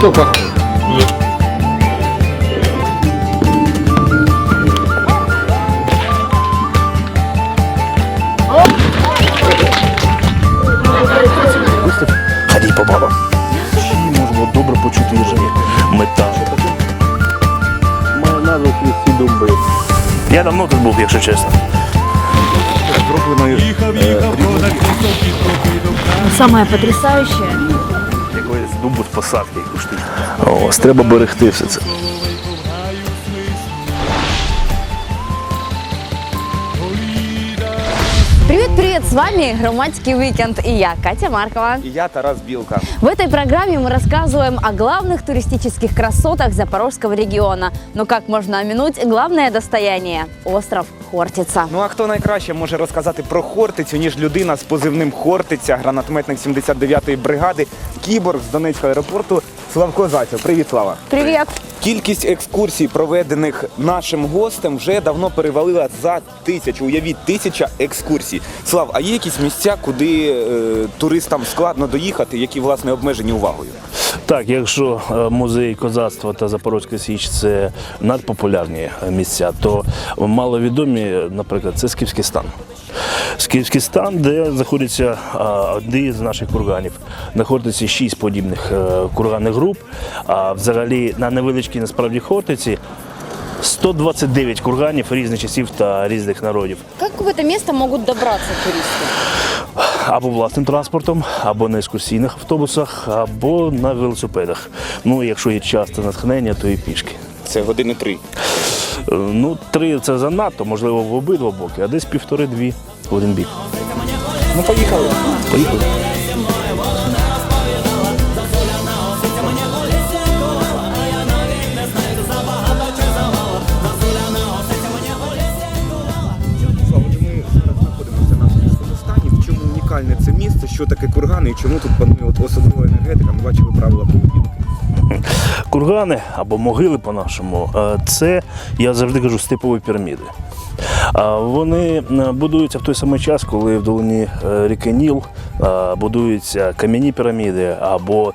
что похоже? Ходіть по бабам. Чи можемо добре почути їжеві мета. Має назву Христі Думби. Я давно тут був, якщо чесно. Зробленої Самое потрясающее, посадки і штуку. Ось треба берегти все це. Привет-привет, с вами Громадский уикенд и я, Катя Маркова. И я Тарас Билка. В этой программе мы рассказываем о главных туристических красотах Запорожского региона. Но как можно оминуть главное достояние – остров Хортица. Ну а хто найкраще може розказати про Хортицю, ніж людина з позивним Хортиця, гранатометник 79-ї бригади, кіборг з Донецького аеропорту Славко Зайцев. Привіт, Слава! Привет! Кількість екскурсій, проведених нашим гостем, вже давно перевалила за тисячу. Уявіть, тисяча екскурсій. Слав, а є якісь місця, куди е, туристам складно доїхати, які власне обмежені увагою? Так, якщо е, музей козацтва та Запорозька Січ це надпопулярні місця, то маловідомі, наприклад, це Скіфський стан. Скіфський стан, де знаходиться а, один з наших курганів. Знаходиться шість подібних е, курганних груп. А взагалі на невеличкій насправді Хортиці 129 курганів різних часів та різних народів. Как в это место могут добраться туристы? або власним транспортом, або на екскурсійних автобусах, або на велосипедах. Ну, якщо є час та натхнення, то і пішки. Це години три. Е, Ну, три це занадто, можливо, в обидва боки, а десь півтори-дві в один бік. Ну, поїхали. Поїхали. Ми зараз знаходимося на Скіфському стані. В чому унікальне це місце, що таке кургани і чому тут панує от особлива енергетика? Ми бачили правила поведінки. Кургани або могили по-нашому е, це, я завжди кажу, степові піраміди. Вони е, будуються в той самий час, коли в долині е, ріки Ніл будуються кам'яні піраміди, або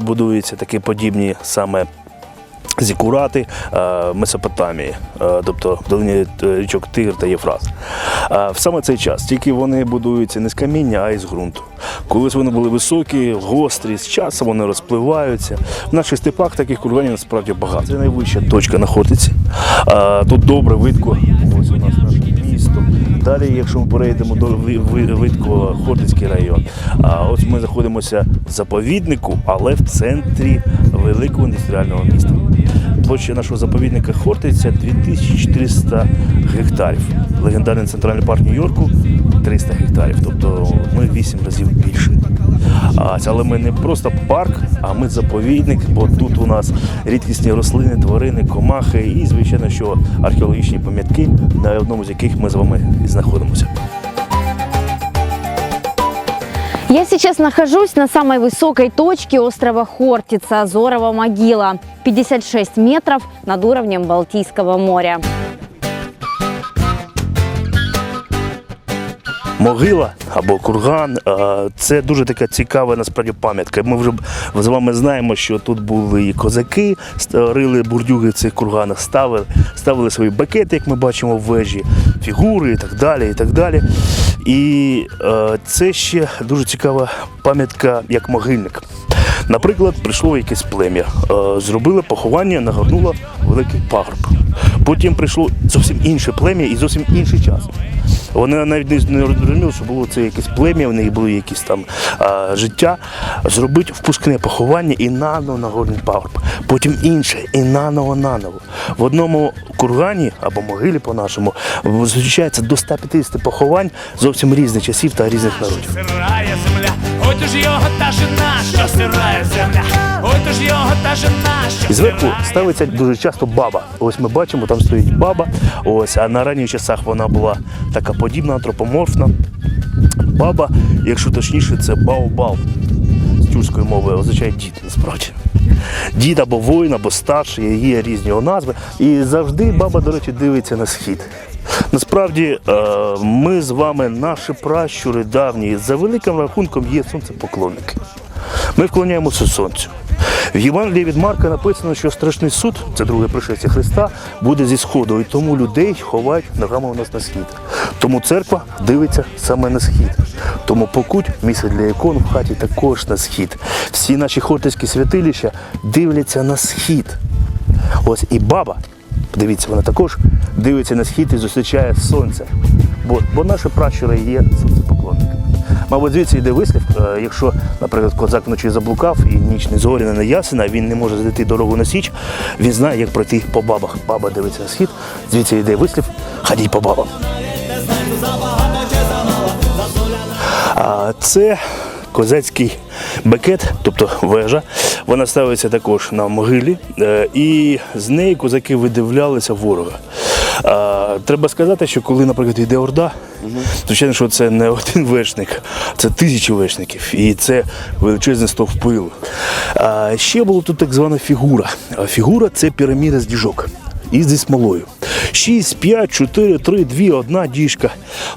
будуються такі подібні саме Зікурати е, Месопотамії, е, тобто в долині е, річок Тигр та Єфрат. Е, В саме цей час тільки вони будуються не з каміння, а із ґрунту. Колись вони були високі, гострі, з часом вони розпливаються. В наших степах таких курганів насправді багато. Це найвища точка на Хортиці. Тут добре видко. Ось у нас наше місто. Далі, якщо ми перейдемо до Ви- Ви- видко Хортицький район, ось ми знаходимося в заповіднику, але в центрі великого індустріального міста. Площа нашого заповідника Хортиця 2400 гектарів. Легендарний центральний парк Нью-Йорку 300 гектарів, тобто ми 8 разів більше. Але ми не просто парк, а ми заповідник, бо тут у нас рідкісні рослини, тварини, комахи і, звичайно, що археологічні пам'ятки, на одному з яких ми з вами знаходимося. Я сейчас нахожусь на самой высокой точке острова Хортица, Зорова могила. 56 метров над уровнем Балтийского моря. Могила або курган це дуже така цікава насправді пам'ятка. Ми вже з вами знаємо, що тут були і козаки, рили бурдюги цих курганах, ставили, ставили свої бакети, як ми бачимо в вежі, фігури і так далі. І так далі. І е, це ще дуже цікава пам'ятка як могильник. Наприклад, прийшло якесь плем'я, е, зробили поховання, нагорнуло великий пагорб. Потім прийшло зовсім інше плем'я і зовсім інший час. Вони навіть не- розуміли, що було це якесь плем'я, в них були якісь там а, життя. Зробити впускне поховання і наново на горний пагорб. Потім інше, і наново наново. В одному кургані або могилі по-нашому зустрічається до 150 поховань зовсім різних часів та різних народів. То ж його та жена, що сирає земля, ой то ж його та жена, що зверху ставиться дуже часто баба. Ось ми бачимо, там стоїть баба. Ось, а на ранніх часах вона була така подібна, антропоморфна. Баба, якщо точніше, це баобал з тюркської мови, означає дід насправді. Дід або воїн, або старший, є різні його назви. І завжди баба, до речі, дивиться на схід. Насправді, е, ми з вами, наші пращури давні, за великим рахунком є сонцепоклонники. Ми вклоняємося сонцю. В Євангелії від Марка написано, що страшний суд, це друге пришестя Христа, буде зі сходу, і тому людей ховають ногами у нас на схід. Тому церква дивиться саме на схід. Тому покуть, місце для ікон в хаті також на схід. Всі наші хортицькі святилища дивляться на схід. Ось і баба, подивіться, вона також дивиться на схід і зустрічає сонце. Бо, бо наші пращури є сонцепоклонниками. Мабуть, звідси йде вислів, е, якщо, наприклад, козак вночі заблукав і ніч не зоряна, не ясна, він не може знайти дорогу на січ, він знає, як пройти по бабах. Баба дивиться на схід, звідси йде вислів, ходіть по бабам. А це козацький бекет, тобто вежа. Вона ставиться також на могилі, е, і з неї козаки видивлялися ворога. Треба сказати, що коли, наприклад, йде орда, звичайно, що це не один вершник, це тисячі вершників, і це величезний стовп пилу. Ще була тут так звана фігура. Фігура це піраміда з діжок і зі смолою. 6, 5, 4, 3, 2, одна діжка.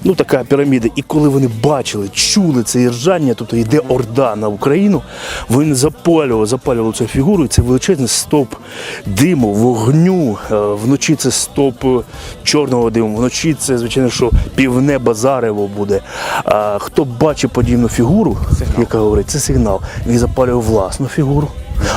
Ну така піраміда. І коли вони бачили, чули це ржання, тобто йде орда на Україну, вони запалювали, запалювали цю фігуру, і це величезний стовп диму, вогню. Е, Вночі це стовп е, чорного диму, вночі це, звичайно, що півнеба зарево буде. А хто бачить подібну фігуру, яка говорить, це сигнал. Він запалює власну фігуру.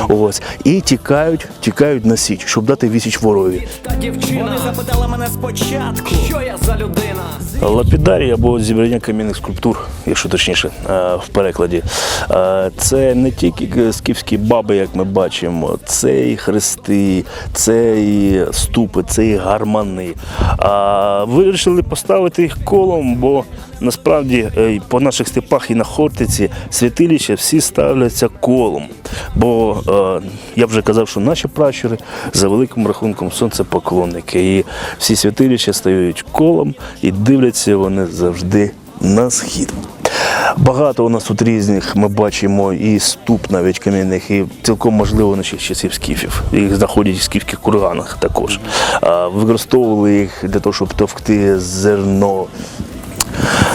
Ось і тікають, тікають на січ, щоб дати вісіч ворогові. Та дівчина Вони запитали мене спочатку, що я за людина. Лапідарій або зібрання кам'яних скульптур, якщо точніше, е, в перекладі. Е, Це не тільки скіфські баби, як ми бачимо, це і хрести, це і ступи, це і гармани. А вирішили поставити їх колом, бо насправді е, по наших степах і на Хортиці святилища всі ставляться колом. Бо е, я вже казав, що наші пращури за великим рахунком сонцепоклонники. І всі святилища стають колом і дивляться вони завжди на схід. Багато у нас тут різних ми бачимо і ступ навіть кам'яних, і цілком можливо наших часів скіфів. Їх знаходять в скіфських курганах також. Використовували їх для того, щоб товкти зерно,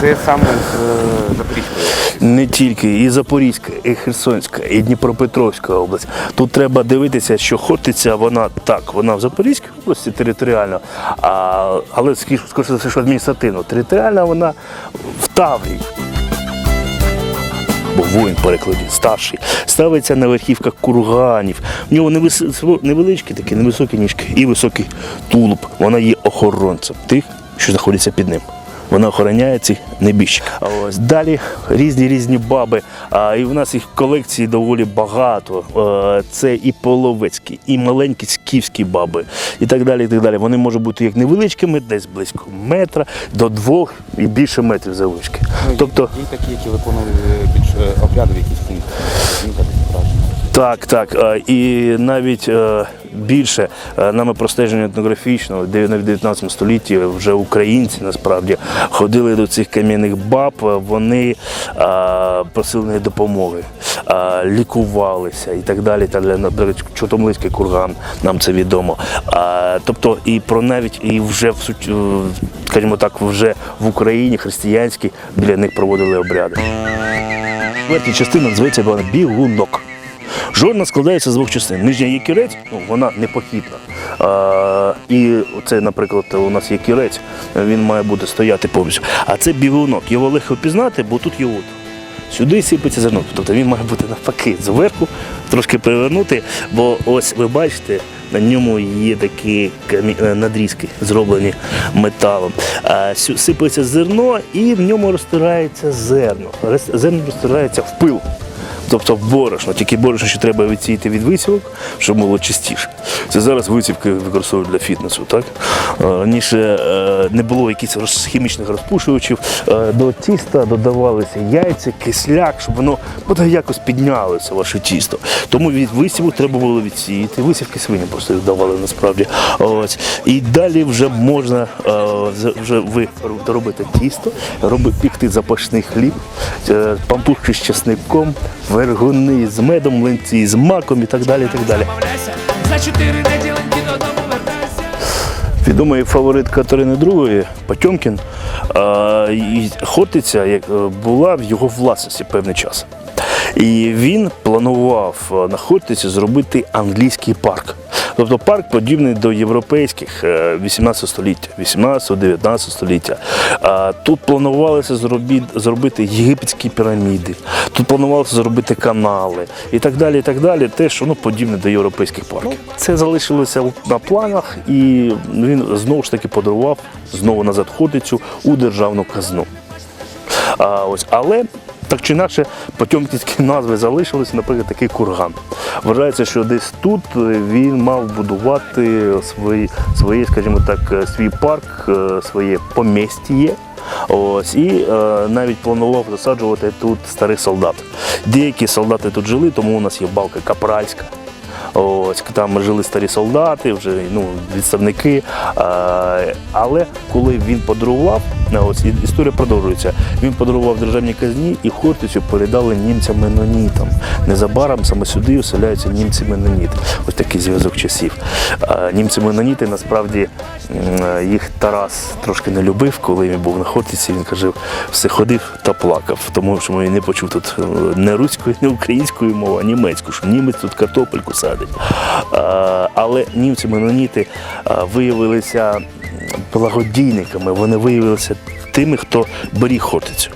Це саме з е, Запорізької. не тільки і Запорізька, і Херсонська, і Дніпропетровська область. Тут треба дивитися, що Хортиця, вона так, вона в Запорізькій області територіально, а, але скоріше за все, що адміністративно. Територіально вона в Таврії. Бо воїн перекладі старший, ставиться на верхівках курганів. В нього невеличкі такі невисокі ніжки і високий тулуб. Вона є охоронцем тих, що знаходяться під ним. Вона охороняє цих небіжчиків. А ось далі різні різні баби. А, і в нас їх колекції доволі багато. Е, Це і половецькі, і маленькі скіфські баби, і так далі. і так далі. Вони можуть бути як невеличкими, десь близько метра до двох і більше метрів заввишки. Тобто Є такі, які виконують більш е, обрядові якісь функції. Так, так. е, І навіть е, більше е, нами простеження етнографічного, де в 19 столітті вже українці насправді ходили до цих кам'яних баб, е, вони е, просили неї допомоги, лікувалися і так далі. Далі. Наприклад, Чотомлицький курган, нам це відомо. Тобто і про навіть і вже в скажімо так, вже в Україні християнські біля них проводили обряди. Четверта частина називається бігунок. Жорна складається з двох частин. Нижня є кірець, ну, вона непохитна. А, і це, наприклад, у нас є кірець, він має бути стояти повністю. А це бігунок. Його легко впізнати, бо тут є от. Сюди сипеться зерно. Тобто він має бути навпаки зверху, трошки перевернути, бо ось ви бачите, на ньому є такі е, надрізки, зроблені металом. Сипеться зерно і в ньому розтирається зерно. Зерно розтирається в пил. Тобто борошно, тільки борошно ще треба відсіяти від висівок, щоб було чистіше. Це зараз висівки використовують для фітнесу. Так? Е, Раніше е, не було якихось хімічних розпушувачів. Е, До тіста додавалися яйця, кисляк, щоб воно якось піднялося ваше тісто. Тому від висівок треба було відсіяти. Висівки свині просто давали насправді. Ось. І далі вже можна вже ви робити тісто, робити пікти запашний хліб, пампушки з часником, вергуни з медом, млинці з маком і так далі. І так далі. За чотири неділеньки додому вертайся. Відомий фаворит Катерини II Потьомкін, і Хортиця як, е, була в його власності певний час. І він планував е, на Хортиці зробити англійський парк. Тобто парк подібний до європейських е, 18 століття, 18-19 століття. Тут планувалося зробити, єгипетські піраміди, тут планувалося зробити канали і так далі. і так далі. Те, що ну, подібне до європейських парків. Це залишилося на планах, і він знову ж таки подарував знову назад Хортицю у державну казну. А, ось, але так чи інакше, потьомкінські назви залишилися, наприклад, такий курган. Вважається, що десь тут е, він мав будувати свої, свої скажімо так, е, свій парк, е, своє помістіє. Ось, і е, навіть планував засаджувати тут старих солдат. Деякі солдати тут жили, тому у нас є балка капральська. Ось там жили старі солдати, вже ну, відставники. Але коли він подарував, ось історія продовжується. Він подарував державній казні і Хортицю передали німцям-менонітам. Незабаром саме сюди оселяються німці-меноніти. Ось такий зв'язок часів. Німці-меноніти насправді їх Тарас трошки не любив, коли він був на Хортиці. Він каже, все ходив та плакав, тому що він не почув тут е, не руської, не української мови, а німецьку, що німець тут картопельку садить. А, але німці-меноніти виявилися благодійниками, вони виявилися тими, хто беріг Хортицю.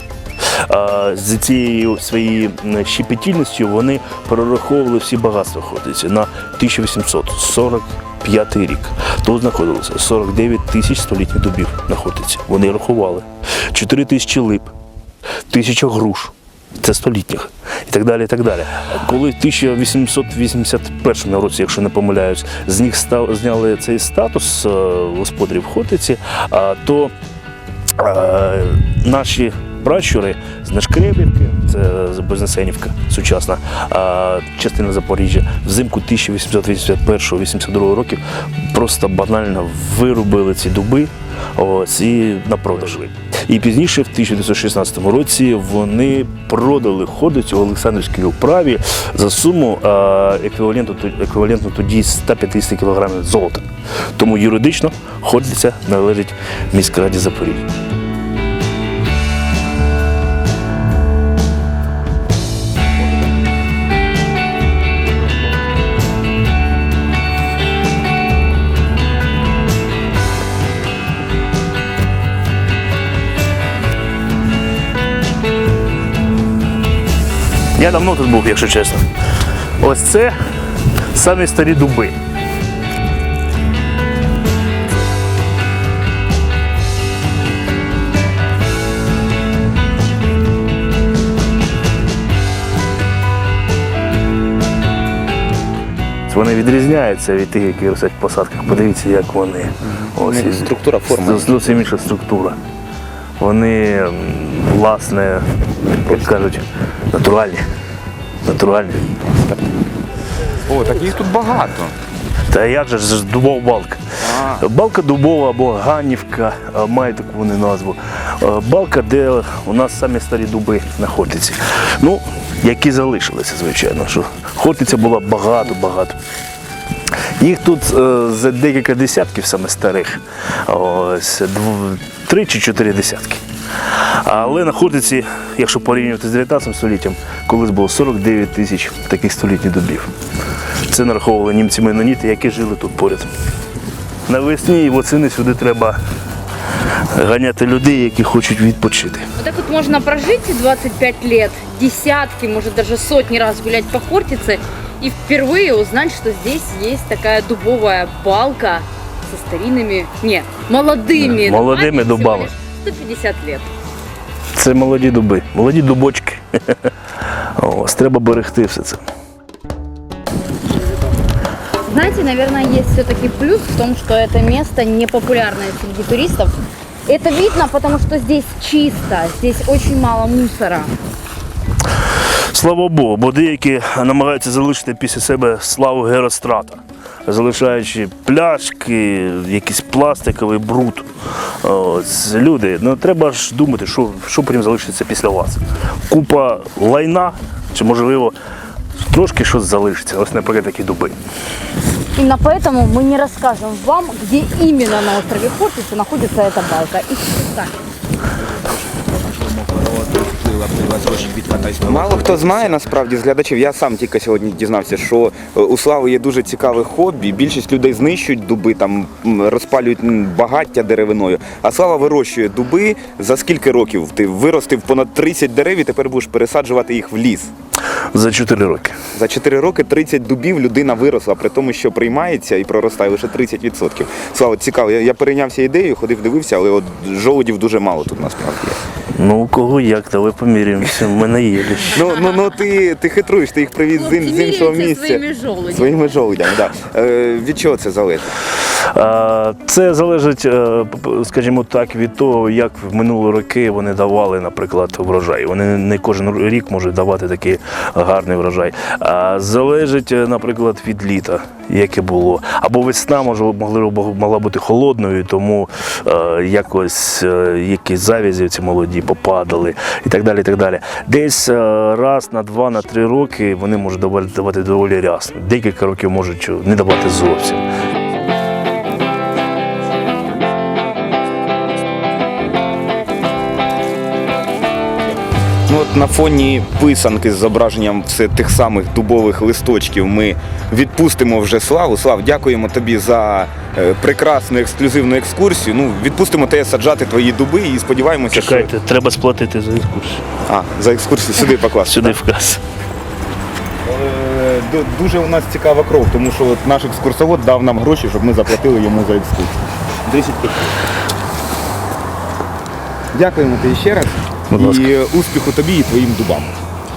З цією своєю щепетільністю вони прораховували всі багатства Хортиці на 1845 рік. Тут знаходилося 49 тисяч столітніх дубів на Хортиці. Вони рахували. 4 тисячі лип, тисяча груш. Це столітніх і так далі. і так далі. Коли в 1881 році, якщо не помиляюсь, з них став, зняли цей статус е, господарів Хортиці, а, то е, наші пращури з Нешкребівки, це з Вознесенівка, сучасна частина Запоріжжя, взимку 1881-82 років просто банально вирубили ці дуби ось, і на продаж. І пізніше, в 1916 році, вони продали ходицю в Олександрівській управі за суму еквіваленту, тоді 150 кг золота. Тому юридично ходиця належить міськраді Запоріжжя. Я давно тут був, якщо чесно. Ось це самі старі дуби. Вони відрізняються від тих, які ростуть в посадках. Подивіться, як вони. Ось, структура, форма. з- Зовсім інша структура. Вони, власне, як кажуть, натуральні. Натуральні. О, так їх тут багато. Та як же ж дубова балка? Балка дубова або ганівка, а, має таку вони назву. Балка, де у нас самі старі дуби знаходяться. Ну, які залишилися, звичайно. Що Хортиця була багато-багато. Їх тут е, за декілька десятків саме старих. Ось дв- три чи чотири десятки. Але на Хортиці, якщо порівнювати з 19 століттям, колись було 49 тисяч таких столітніх дубів. Це нараховували німці-меноніти, які жили тут поряд. Навесні і восени сюди треба ганяти людей, які хочуть відпочити. Вот так вот можно прожить 25 лет, десятки, может даже сотни раз гулять по Хортице и впервые узнать, что здесь есть такая дубовая балка со старинными, не, молодыми, Да, молодыми всего дубами. лишь 150 лет. Це молоді дуби, молоді дубочки. Ось треба берегти все це. Знаете, наверное, есть все-таки плюс в том, что это место не популярное среди туристов. Это видно, потому что здесь чисто, здесь очень мало мусора. Слава Богу, бо деякі намагаються залишити після себе славу Герострата, залишаючи пляшки, якийсь пластиковий бруд. Ось, люди, ну треба ж думати, що, що потім залишиться після вас. Купа лайна, чи можливо трошки щось залишиться. Ось, наприклад, такі дуби. Именно поэтому мы не расскажем вам, где именно на острове Хортице находится эта балка. И сами. гроші відкатайся. Мало хто знає насправді з глядачів. Я сам тільки сьогодні дізнався, що е, у Слави є дуже цікаве хобі. Більшість людей знищують дуби, там розпалюють багаття деревиною. А Слава вирощує дуби. За скільки років ти виростив понад 30 дерев і тепер будеш пересаджувати їх в ліс. За 4 роки. За 4 роки 30 дубів людина виросла, при тому, що приймається і проростає лише 30%. Слава, цікаво, я, я перейнявся ідеєю, ходив, дивився, але от жолудів дуже мало тут насправді. Ну, у кого як, давай поміряємося. В мене є. лише. Ну, ну, ну ти, ти хитруєш, ти їх привіз з, ін- з іншого місця. своїми жолудями. Своїми жолудями, так. Да. Е, від чого це залежить? А, Це залежить, е, п- скажімо так, від того, як в минулі роки вони давали, наприклад, врожай. Вони не кожен рік можуть давати такий гарний врожай. А залежить, е, наприклад, від літа, яке було. Або весна може могли могла бути холодною, тому е, якось е, якісь завязі ці молоді попадали і так далі. І так далі. Десь е, раз на два, на три роки вони можуть давати, доволі рясно. Декілька років можуть не давати зовсім. От на фоні писанки з зображенням все тих самих дубових листочків ми відпустимо вже славу. Слав, дякуємо тобі за е, прекрасну ексклюзивну екскурсію. Ну, відпустимо тебе саджати твої дуби і сподіваємося, Чекайте, треба сплатити за екскурсію. А, за екскурсію сюди покласти. Сюди вказ. Е, Дуже у нас цікава кров, тому що от наш екскурсовод дав нам гроші, щоб ми заплатили йому за екскурсію. 10 копійок. Дякуємо тобі ще раз. Будь ласка. І е, успіху тобі і твоїм дубам.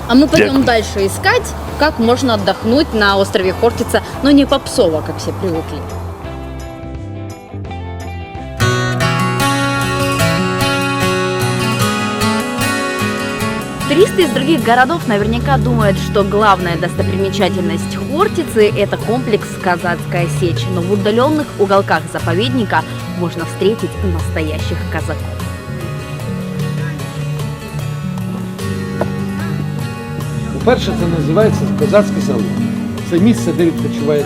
А мы пойдем Дякую. дальше искать, как можно отдохнуть на острове Хортица, но не попсово, как все привыкли. Туристы из других городов наверняка думают, что главная достопримечательность Хортицы – это комплекс «Казацкая сечь», но в удаленных уголках заповедника можно встретить настоящих казаков. По-перше, це називається козацьке село. Це місце, де відпочивають,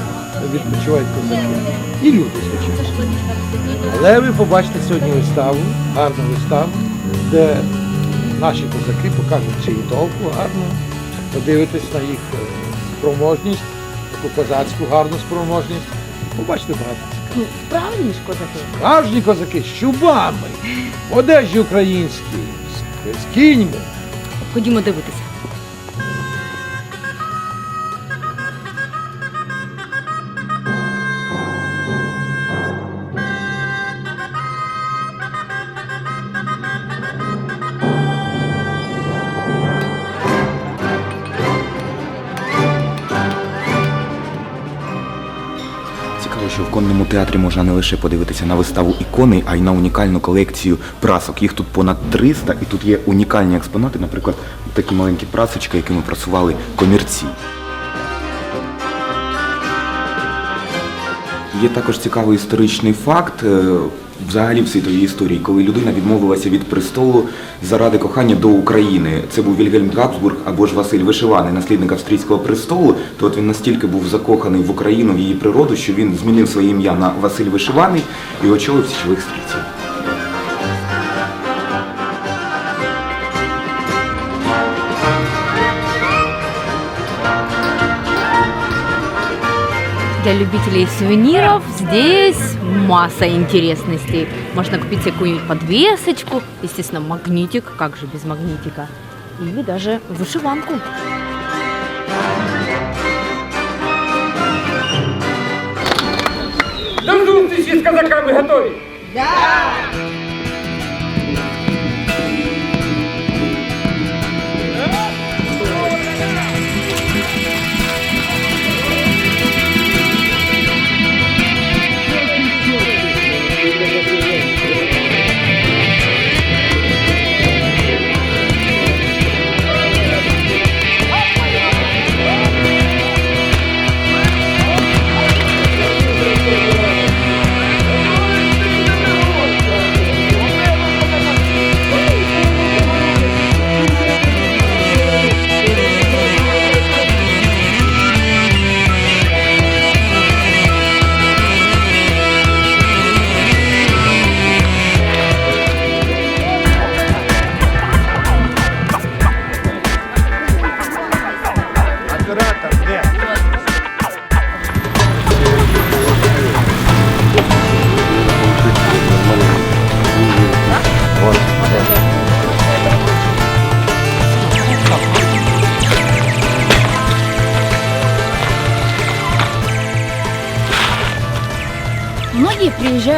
відпочивають козаки. І люди, звичайно. Але ви побачите сьогодні виставу, гарну виставу, де наші козаки покажуть свою толку гарно, подивитесь на їх спроможність, таку козацьку гарну спроможність. Побачите багато. Ну, правильно ж козаки? Справжні козаки з чубами, в одежі українській, з, з кіньми. Ходімо дивитися. Театрі можна не лише подивитися на виставу ікони, а й на унікальну колекцію прасок. Їх тут понад 300, і тут є унікальні експонати, наприклад, такі маленькі прасочки, якими прасували комірці. Є також цікавий історичний факт е, взагалі в світовій історії, коли людина відмовилася від престолу заради кохання до України. Це був Вільгельм Габсбург або ж Василь Вишиваний, наслідник австрійського престолу. То от він настільки був закоханий в Україну, в її природу, що він змінив своє ім'я на Василь Вишиваний і очолив січових стрільців. Для любителей сувениров здесь масса интересностей. Можно купить какую-нибудь подвесочку, естественно, магнитик, как же без магнитика, или даже вышиванку. До зустрічі з казаками готові!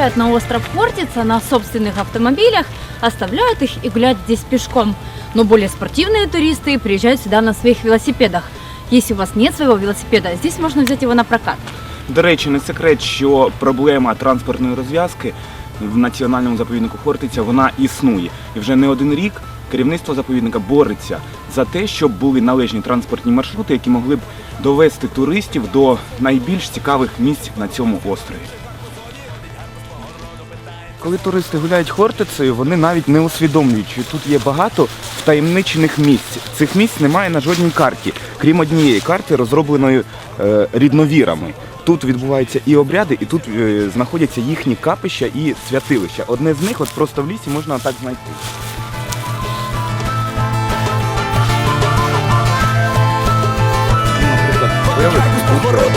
приезжают на остров Хортица на собственных автомобилях, оставляют их и гуляют здесь пешком. Но более спортивные туристы приезжают сюда на своих велосипедах. Если у вас нет своего велосипеда, здесь можно взять его на прокат. До речі, не секрет, що проблема транспортної розв'язки в національному заповіднику Хортиця вона існує. І вже не один рік керівництво заповідника бореться за те, щоб були належні транспортні маршрути, які могли б довести туристів до найбільш цікавих місць на цьому острові. Коли туристи гуляють Хортицею, вони навіть не усвідомлюють, що тут є багато втаємничених місць. Цих місць немає на жодній карті, крім однієї карти, розробленої е, рідновірами. Тут відбуваються і обряди, і тут е, знаходяться їхні капища і святилища. Одне з них, от просто в лісі, можна так знайти. Городу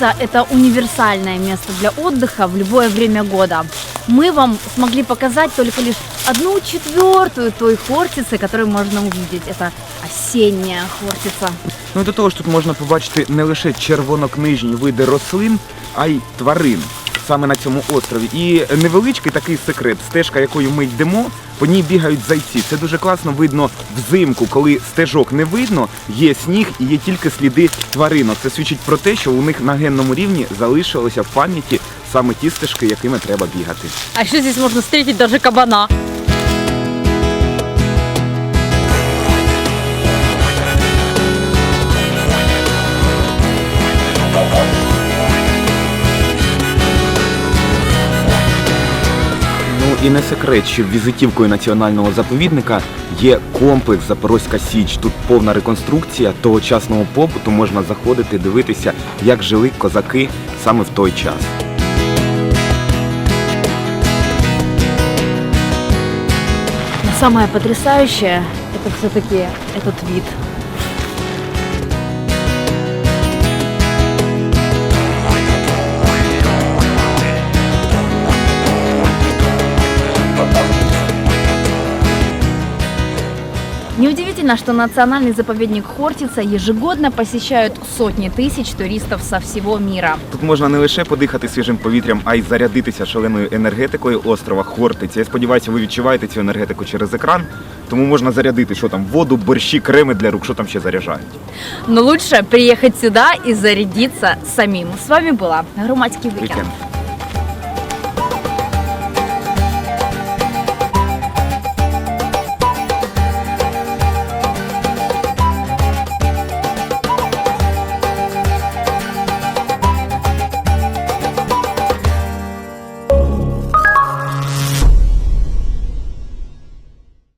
Хортица – это универсальное место для отдыха в любое время года. Мы вам смогли показать только лишь одну четвертую той Хортицы, которую можно увидеть. Это осенняя Хортица. Ну до того ж тут можна побачити не лише червонокнижні види рослин, а й тварин саме на цьому острові. І невеличкий такий секрет, стежка, якою ми йдемо, по ній бігають зайці. Це дуже класно видно взимку, коли стежок не видно, є сніг і є тільки сліди тваринок. Це свідчить про те, що у них на генному рівні залишилося в пам'яті саме ті стежки, якими треба бігати. А що здесь можна зустріти навіть кабана. І не секрет, що візитівкою національного заповідника є комплекс Запорозька Січ. Тут повна реконструкція тогочасного побуту. Можна заходити, дивитися, як жили козаки саме в той час. Самое потрясающее – это все-таки этот вид. Неудивительно, что национальный заповедник Хортица ежегодно посещают сотни тысяч туристов со всего мира. Тут можна не лише подихати свіжим повітрям, а й зарядитися шаленою енергетикою острова Хортиця. Я сподіваюся, ви відчуваєте цю енергетику через екран. Тому можна зарядити, що там воду, борщі, креми для рук, що там ще заряджають. Но лучше приехать сюда и зарядиться самим. С вами была Громадский уикенд. Вікенд.